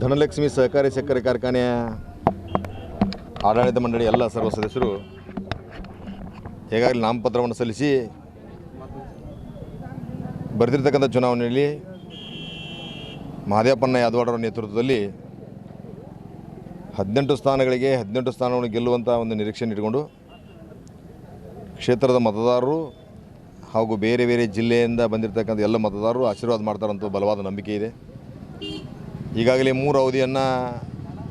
ಧನಲಕ್ಷ್ಮಿ ಸಹಕಾರಿ ಸಕ್ಕರೆ ಕಾರ್ಖಾನೆಯ ಆಡಳಿತ ಮಂಡಳಿ ಎಲ್ಲ ಸರ್ವ ಸದಸ್ಯರು ಈಗಾಗಲೇ ನಾಮಪತ್ರವನ್ನು ಸಲ್ಲಿಸಿ ಬರೆದಿರ್ತಕ್ಕಂಥ ಚುನಾವಣೆಯಲ್ಲಿ ಮಹದೇವಪ್ಪನ ಯಾದವಾಡರ ನೇತೃತ್ವದಲ್ಲಿ ಹದಿನೆಂಟು ಸ್ಥಾನಗಳಿಗೆ ಹದಿನೆಂಟು ಸ್ಥಾನವನ್ನು ಗೆಲ್ಲುವಂಥ ಒಂದು ನಿರೀಕ್ಷೆ ಇಟ್ಕೊಂಡು ಕ್ಷೇತ್ರದ ಮತದಾರರು ಹಾಗೂ ಬೇರೆ ಬೇರೆ ಜಿಲ್ಲೆಯಿಂದ ಬಂದಿರತಕ್ಕಂಥ ಎಲ್ಲ ಮತದಾರರು ಆಶೀರ್ವಾದ ಮಾಡ್ತಾರಂತ ಬಲವಾದ ನಂಬಿಕೆ ಇದೆ. ಈಗಾಗಲೇ ಮೂರು ಅವಧಿಯನ್ನು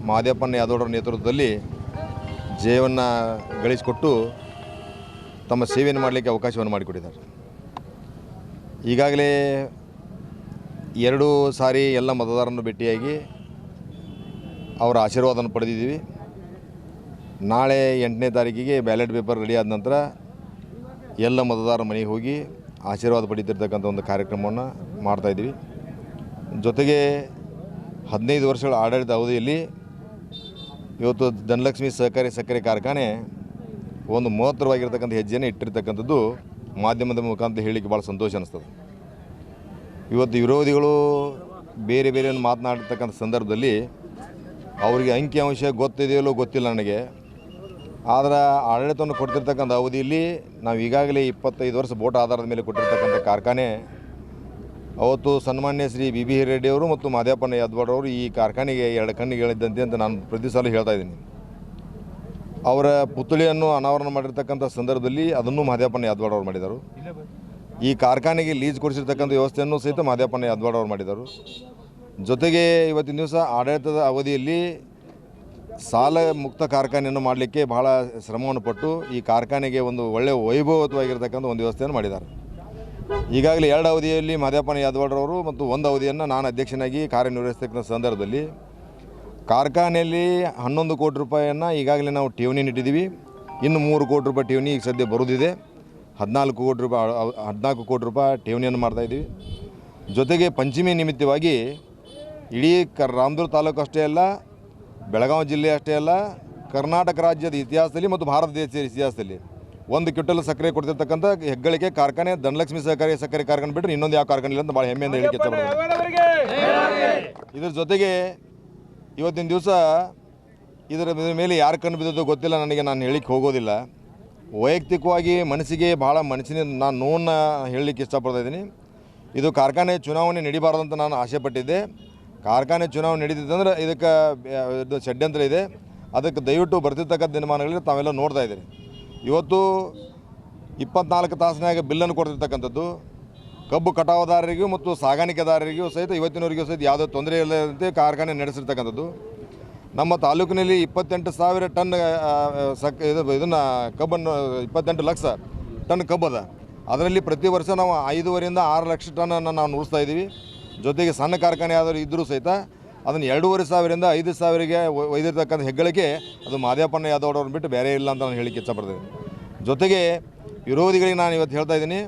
ಮಹದೇವಪ್ಪನ ಯಾದವರ ನೇತೃತ್ವದಲ್ಲಿ ಜಯವನ್ನು ಗಳಿಸಿಕೊಟ್ಟು ತಮ್ಮ ಸೇವೆಯನ್ನು ಮಾಡಲಿಕ್ಕೆ ಅವಕಾಶವನ್ನು ಮಾಡಿಕೊಟ್ಟಿದ್ದಾರೆ. ಈಗಾಗಲೇ ಎರಡು ಸಾರಿ ಎಲ್ಲ ಮತದಾರರನ್ನು ಭೇಟಿಯಾಗಿ ಅವರ ಆಶೀರ್ವಾದವನ್ನು ಪಡೆದಿದ್ದೀವಿ. ನಾಳೆ ಎಂಟನೇ ತಾರೀಕಿಗೆ ಬ್ಯಾಲೆಟ್ ಪೇಪರ್ ರೆಡಿ ಆದ ನಂತರ ಎಲ್ಲ ಮತದಾರರ ಮನೆಗೆ ಹೋಗಿ ಆಶೀರ್ವಾದ ಪಡೀತಿರ್ತಕ್ಕಂಥ ಒಂದು ಕಾರ್ಯಕ್ರಮವನ್ನು ಮಾಡ್ತಾಯಿದ್ದೀವಿ ಜೊತೆಗೆ ಹದಿನೈದು ವರ್ಷಗಳ ಆಡಳಿತ ಅವಧಿಯಲ್ಲಿ ಇವತ್ತು ಧನಲಕ್ಷ್ಮಿ ಸಹಕಾರಿ ಸಕ್ಕರೆ ಕಾರ್ಖಾನೆ ಒಂದು ಮಹತ್ವವಾಗಿರ್ತಕ್ಕಂಥ ಹೆಜ್ಜೆಯನ್ನು ಇಟ್ಟಿರ್ತಕ್ಕಂಥದ್ದು ಮಾಧ್ಯಮದ ಮುಖಾಂತರ ಹೇಳಲಿಕ್ಕೆ ಭಾಳ ಸಂತೋಷ ಅನ್ನಿಸ್ತದೆ ಇವತ್ತು ವಿರೋಧಿಗಳು ಬೇರೆ ಬೇರೆ ಮಾತನಾಡಿರ್ತಕ್ಕಂಥ ಸಂದರ್ಭದಲ್ಲಿ ಅವರಿಗೆ ಅಂಕಿಅಂಶ ಗೊತ್ತಿದೆಯಲ್ಲೋ ಗೊತ್ತಿಲ್ಲ ನನಗೆ. ಆದರೆ ಆಡಳಿತವನ್ನು ಕೊಡ್ತಿರ್ತಕ್ಕಂಥ ಅವಧಿಯಲ್ಲಿ ನಾವು ಈಗಾಗಲೇ ಇಪ್ಪತ್ತೈದು ವರ್ಷ ಬೋಟ್ ಆಧಾರದ ಮೇಲೆ ಕೊಟ್ಟಿರ್ತಕ್ಕಂಥ ಕಾರ್ಖಾನೆ ಅವತ್ತು ಸನ್ಮಾನ್ಯ ಶ್ರೀ ಬಿ ಬಿ ರೆಡ್ಡಿ ಅವರು ಮತ್ತು ಮಾದೇವಪ್ಪನ ಅವರು ಈ ಕಾರ್ಖಾನೆಗೆ ಎರಡು ಕಣ್ಣಿಗೆ ಹೇಳಿದ್ದಂತೆ ಅಂತ ನಾನು ಪ್ರತಿ ಸಲ ಹೇಳ್ತಾ ಇದ್ದೀನಿ. ಅವರ ಪುತ್ಳಿಯನ್ನು ಅನಾವರಣ ಮಾಡಿರ್ತಕ್ಕಂಥ ಸಂದರ್ಭದಲ್ಲಿ ಅದನ್ನು ಮಾದೇವಪ್ಪನ ಅವರು ಮಾಡಿದರು. ಈ ಕಾರ್ಖಾನೆಗೆ ಲೀಸ್ ಕೊಡಿಸಿರ್ತಕ್ಕಂಥ ವ್ಯವಸ್ಥೆಯನ್ನು ಸಹಿತ ಮಾದೇವಪ್ಪನ ಅವರು ಮಾಡಿದರು. ಜೊತೆಗೆ ಇವತ್ತಿನ ದಿವಸ ಆಡಳಿತದ ಅವಧಿಯಲ್ಲಿ ಸಾಲ ಮುಕ್ತ ಕಾರ್ಖಾನೆಯನ್ನು ಮಾಡಲಿಕ್ಕೆ ಬಹಳ ಶ್ರಮವನ್ನು ಪಟ್ಟು ಈ ಕಾರ್ಖಾನೆಗೆ ಒಂದು ಒಳ್ಳೆಯ ವೈಭವತವಾಗಿರ್ತಕ್ಕಂಥ ಒಂದು ವ್ಯವಸ್ಥೆಯನ್ನು ಮಾಡಿದ್ದಾರೆ. ಈಗಾಗಲೇ ಎರಡು ಅವಧಿಯಲ್ಲಿ ಮಾದೇವಪ್ಪನ ಯಾದವಾಡ್ರವರು ಮತ್ತು ಒಂದು ಅವಧಿಯನ್ನು ನಾನು ಅಧ್ಯಕ್ಷನಾಗಿ ಕಾರ್ಯನಿರ್ವಹಿಸ್ತಕ್ಕಂಥ ಸಂದರ್ಭದಲ್ಲಿ. ಕಾರ್ಖಾನೆಯಲ್ಲಿ ಹನ್ನೊಂದು ಕೋಟಿ ರೂಪಾಯಿಯನ್ನು ಈಗಾಗಲೇ ನಾವು ಠೇವಣಿ ನೀಡಿದ್ದೀವಿ. ಇನ್ನು ಮೂರು ಕೋಟಿ ರೂಪಾಯಿ ಠೇವಣಿ ಈಗ ಸದ್ಯ ಬರುದಿದೆ ಹದಿನಾಲ್ಕು ಕೋಟಿ ರೂಪಾಯಿ ಹದಿನಾಲ್ಕು ಕೋಟಿ ರೂಪಾಯಿ ಠೇವಣಿಯನ್ನು ಮಾಡ್ತಾಯಿದ್ದೀವಿ ಜೊತೆಗೆ ಪಂಚಮಿ ನಿಮಿತ್ತವಾಗಿ ಇಡೀ ಕ ರಾಮದುರ್ಗ ತಾಲೂಕು ಅಷ್ಟೇ ಅಲ್ಲ, ಬೆಳಗಾವಿ ಜಿಲ್ಲೆ ಅಷ್ಟೇ ಅಲ್ಲ, ಕರ್ನಾಟಕ ರಾಜ್ಯದ ಇತಿಹಾಸದಲ್ಲಿ ಮತ್ತು ಭಾರತ ದೇಶದ ಇತಿಹಾಸದಲ್ಲಿ ಒಂದು ಕ್ವಿಂಟಲ್ ಸಕ್ಕರೆ ಕೊಡ್ತಿರ್ತಕ್ಕಂಥ ಹೆಗ್ಗಳಿಕೆ ಕಾರ್ಖಾನೆ ಧನಲಕ್ಷ್ಮಿ ಸಹಕಾರಿ ಸಕ್ಕರೆ ಕಾರ್ಖಾನೆ ಬಿಟ್ಟರೆ ಇನ್ನೊಂದು ಯಾವ ಕಾರ್ಖಾನೆ ಇಲ್ಲ ಅಂತ ಭಾಳ ಹೆಮ್ಮೆಯಿಂದ ಹೇಳಿಕೆ ಇದ್ರ ಜೊತೆಗೆ ಇವತ್ತಿನ ದಿವಸ ಇದರ ಮೇಲೆ ಯಾರು ಕಣ್ಣು ಬಿದ್ದದ್ದು ಗೊತ್ತಿಲ್ಲ ನನಗೆ ನಾನು ಹೇಳಿಕ್ಕೆ ಹೋಗೋದಿಲ್ಲ. ವೈಯಕ್ತಿಕವಾಗಿ ಮನಸ್ಸಿಗೆ ಭಾಳ ಮನಸ್ಸಿನ ನಾನು ನೋವನ್ನು ಹೇಳಲಿಕ್ಕೆ ಇಷ್ಟಪಡ್ತಾ ಇದ್ದೀನಿ. ಇದು ಕಾರ್ಖಾನೆ ಚುನಾವಣೆ ನಡಿಬಾರ್ದು ಅಂತ ನಾನು ಆಸೆಪಟ್ಟಿದ್ದೆ ಕಾರ್ಖಾನೆ ಚುನಾವಣೆ ನಡೀತಿದ್ದಂದ್ರೆ ಇದಕ್ಕೆ ಇದು ಷಡ್ಯಂತ್ರ ಇದೆ. ಅದಕ್ಕೆ ದಯವಿಟ್ಟು ಬರ್ತಿರ್ತಕ್ಕಂಥ ದಿನಮಾನಗಳಲ್ಲಿ ತಾವೆಲ್ಲ ನೋಡ್ತಾ ಇದ್ದೀರಿ. ಇವತ್ತು ಇಪ್ಪತ್ನಾಲ್ಕು ತಾಸಿನಾಗ ಬಿಲ್ಲನ್ನು ಕೊಡ್ತಿರ್ತಕ್ಕಂಥದ್ದು. ಕಬ್ಬು ಕಟಾವುದಾರರಿಗೂ ಮತ್ತು ಸಾಗಾಣಿಕೆದಾರರಿಗೂ ಸಹಿತ ಇವತ್ತಿನವರಿಗೂ ಸಹಿತ ಯಾವುದೇ ತೊಂದರೆ ಇಲ್ಲದಂತೆ ಕಾರ್ಖಾನೆ ನಡೆಸಿರ್ತಕ್ಕಂಥದ್ದು. ನಮ್ಮ ತಾಲೂಕಿನಲ್ಲಿ ಇಪ್ಪತ್ತೆಂಟು ಸಾವಿರ ಟನ್ ಸಕ್, ಇದು, ಇದನ್ನು ಕಬ್ಬನ್ನು, ಇಪ್ಪತ್ತೆಂಟು ಲಕ್ಷ ಟನ್ ಕಬ್ಬದ ಅದರಲ್ಲಿ ಪ್ರತಿ ವರ್ಷ ನಾವು ಐದೂವರೆಯಿಂದ ಆರು ಲಕ್ಷ ಟನ್ನನ್ನು ನಾವು ನುಡಿಸ್ತಾ ಇದ್ದೀವಿ ಜೊತೆಗೆ ಸಣ್ಣ ಕಾರ್ಖಾನೆ ಆದರೂ ಇದ್ದರೂ ಸಹಿತ ಅದನ್ನು ಎರಡೂವರೆ ಸಾವಿರದಿಂದ ಐದು ಸಾವಿರಗೆ ಒಯ್ದಿರತಕ್ಕಂಥ ಹೆಗ್ಗಳಿಕೆ ಅದು ಯಾದವ್ ಯಾದವ್ರವ್ರನ್ನ ಬಿಟ್ಟು ಬೇರೆ ಇಲ್ಲ ಅಂತ ನಾನು ಹೇಳಿಕ್ಕೆ ಇಷ್ಟಪಡ್ತೀನಿ ಜೊತೆಗೆ ವಿರೋಧಿಗಳಿಗೆ ನಾನು ಇವತ್ತು ಹೇಳ್ತಾ ಇದ್ದೀನಿ,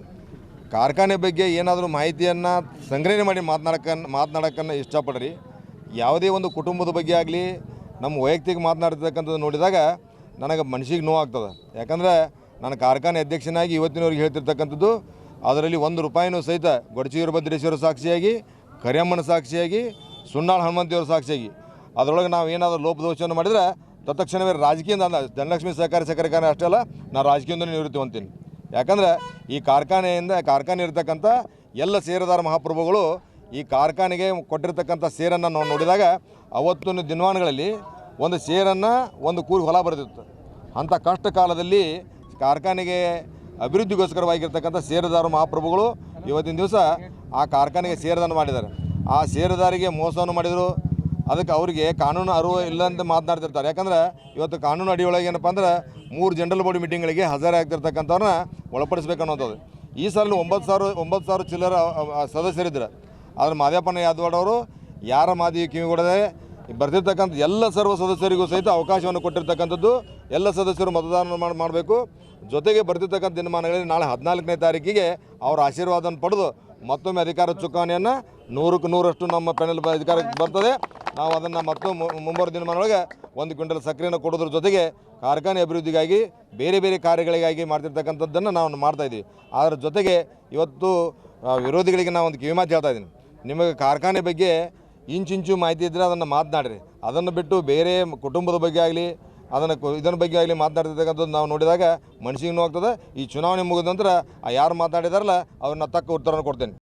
ಕಾರ್ಖಾನೆ ಬಗ್ಗೆ ಏನಾದರೂ ಮಾಹಿತಿಯನ್ನು ಸಂಗ್ರಹಣೆ ಮಾಡಿ ಮಾತನಾಡಕ್ಕ ಮಾತನಾಡೋಕ್ಕನ್ನು ಇಷ್ಟಪಡ್ರಿ. ಯಾವುದೇ ಒಂದು ಕುಟುಂಬದ ಬಗ್ಗೆ ಆಗಲಿ, ನಮ್ಮ ವೈಯಕ್ತಿಕ ಮಾತನಾಡ್ತಕ್ಕಂಥದ್ದು ನೋಡಿದಾಗ ನನಗೆ ಮನಸ್ಸಿಗೆ ನೋವಾಗ್ತದೆ. ಯಾಕಂದರೆ ನಾನು ಕಾರ್ಖಾನೆ ಅಧ್ಯಕ್ಷನಾಗಿ ಇವತ್ತಿನವ್ರಿಗೆ ಹೇಳ್ತಿರ್ತಕ್ಕಂಥದ್ದು, ಅದರಲ್ಲಿ ಒಂದು ರೂಪಾಯಿನೂ ಸಹಿತ ಗೊಡಚಿ ವೀರಭದ್ರೇಶ್ವರ ಸಾಕ್ಷಿಯಾಗಿ, ಕರಿಯಮ್ಮನ ಸಾಕ್ಷಿಯಾಗಿ ಸುಣ್ಣಾಳ ಹನುಮಂತಿಯವರ ಸಾಕ್ಷಿಯಾಗಿ. ಅದರೊಳಗೆ ನಾವು ಏನಾದರೂ ಲೋಪದೋಷವನ್ನು ಮಾಡಿದರೆ ತತ್ಕ್ಷಣವೇ ರಾಜಕೀಯದ ಧನಲಕ್ಷ್ಮಿ ಸಹಕಾರಿ ಸಹಕಾರಿ ಕಾರ್ಖಾನೆ ಅಷ್ಟೇ ಅಲ್ಲ ನಾನು ರಾಜಕೀಯದಿಂದ ನಿವೃತ್ತಿ ಹೊಂತೀನಿ ಯಾಕಂದರೆ ಈ ಕಾರ್ಖಾನೆಯಿಂದ ಕಾರ್ಖಾನೆ ಇರತಕ್ಕಂಥ ಎಲ್ಲ ಸೇರದಾರ ಮಹಾಪ್ರಭುಗಳು ಈ ಕಾರ್ಖಾನೆಗೆ ಕೊಟ್ಟಿರ್ತಕ್ಕಂಥ ಸೇರನ್ನು ನಾವು ನೋಡಿದಾಗ ಅವತ್ತಿನ ದಿನಮಾನಗಳಲ್ಲಿ ಒಂದು ಸೇರನ್ನು ಒಂದು ಕೂರಿ ಹೊಲ ಬರೆದಿತ್ತು. ಅಂಥ ಕಷ್ಟ ಕಾಲದಲ್ಲಿ ಕಾರ್ಖಾನೆಗೆ ಅಭಿವೃದ್ಧಿಗೋಸ್ಕರವಾಗಿರ್ತಕ್ಕಂಥ ಸೇರದಾರ ಮಹಾಪ್ರಭುಗಳು ಇವತ್ತಿನ ದಿವಸ ಆ ಕಾರ್ಖಾನೆಗೆ ಸೇರದನ್ನು ಮಾಡಿದ್ದಾರೆ. ಆ ಷೇರುದಾರಿಗೆ ಮೋಸವನ್ನು ಮಾಡಿದರು. ಅದಕ್ಕೆ ಅವರಿಗೆ ಕಾನೂನು ಅರಿವು ಇಲ್ಲ ಅಂತ ಮಾತನಾಡ್ತಿರ್ತಾರೆ. ಯಾಕಂದ್ರೆ ಇವತ್ತು ಕಾನೂನು ಅಡಿಯೊಳಗೆ ಏನಪ್ಪ ಅಂದ್ರೆ ಮೂರು ಜನರಲ್ ಬಾಡಿ ಮೀಟಿಂಗ್ಗಳಿಗೆ ಹಾಜರಾಗ್ತಿರ್ತಕ್ಕಂಥವ್ರನ್ನ ಒಳಪಡಿಸ್ಬೇಕು ಅನ್ನೋಂಥದ್ದು ಈ ಸಲ ಒಂಬತ್ತು ಸಾವಿರ ಒಂಬತ್ತು ಸಾವಿರ ಚಿಲ್ಲರ ಸದಸ್ಯರಿದ್ದರು ಆದ್ರೆ ಮಾದೇವಪ್ಪನ ಯಾದವಾಡ್ ಅವರು ಯಾರ ಮಾದಿ ಕಿವಿಗೊಡದೆ ಬರ್ತಿರ್ತಕ್ಕಂಥ ಎಲ್ಲ ಸರ್ವ ಸದಸ್ಯರಿಗೂ ಸಹಿತ ಅವಕಾಶವನ್ನು ಕೊಟ್ಟಿರ್ತಕ್ಕಂಥದ್ದು ಎಲ್ಲ ಸದಸ್ಯರು ಮತದಾನ ಮಾಡಬೇಕು. ಜೊತೆಗೆ ಬರ್ತಿರ್ತಕ್ಕಂಥ ದಿನಮಾನಗಳಲ್ಲಿ ನಾಳೆ ಹದಿನಾಲ್ಕನೇ ತಾರೀಕಿಗೆ ಅವರ ಆಶೀರ್ವಾದವನ್ನು ಪಡೆದು ಮತ್ತೊಮ್ಮೆ ಅಧಿಕಾರ ಚುಕ್ಕಾಣಿಯನ್ನು ನೂರಕ್ಕೆ ನೂರಷ್ಟು ನಮ್ಮ ಪೆನಲ್ ಅಧಿಕಾರಕ್ಕೆ ಬರ್ತದೆ. ನಾವು ಅದನ್ನು ಮತ್ತು ಮುಂಬರುವ ದಿನಮಾನೊಳಗೆ ಒಂದು ಕ್ವಿಂಟಲ್ ಸಕ್ಕರೆಯನ್ನು ಕೊಡೋದ್ರ ಜೊತೆಗೆ ಕಾರ್ಖಾನೆ ಅಭಿವೃದ್ಧಿಗಾಗಿ ಬೇರೆ ಬೇರೆ ಕಾರ್ಯಗಳಿಗಾಗಿ ಮಾಡ್ತಿರ್ತಕ್ಕಂಥದ್ದನ್ನು ನಾವು ಮಾಡ್ತಾಯಿದ್ದೀವಿ ಅದರ ಜೊತೆಗೆ ಇವತ್ತು ವಿರೋಧಿಗಳಿಗೆ ನಾವು ಒಂದು ಕಿವಿಮಾತು ಹೇಳ್ತಾ ಇದ್ದೀನಿ. ನಿಮಗೆ ಕಾರ್ಖಾನೆ ಬಗ್ಗೆ ಇಂಚಿಂಚು ಮಾಹಿತಿ ಇದ್ದರೆ ಅದನ್ನು ಮಾತನಾಡ್ರಿ. ಅದನ್ನು ಬಿಟ್ಟು ಬೇರೆ ಕುಟುಂಬದ ಬಗ್ಗೆ ಆಗಲಿ, ಅದನ್ನು ಇದನ್ನ ಬಗ್ಗೆ ಆಗಲಿ ಮಾತನಾಡ್ತಿರ್ತಕ್ಕಂಥದ್ದು ನಾವು ನೋಡಿದಾಗ ಮನಸ್ಸಿಗೆ ನೋವಾಗ್ತದೆ. ಈ ಚುನಾವಣೆ ಮುಗಿದ ನಂತರ ಯಾರು ಮಾತಾಡಿದಾರಲ್ಲ ಅವ್ರನ್ನ ತಕ್ಕ ಉತ್ತರನ ಕೊಡ್ತೇನೆ.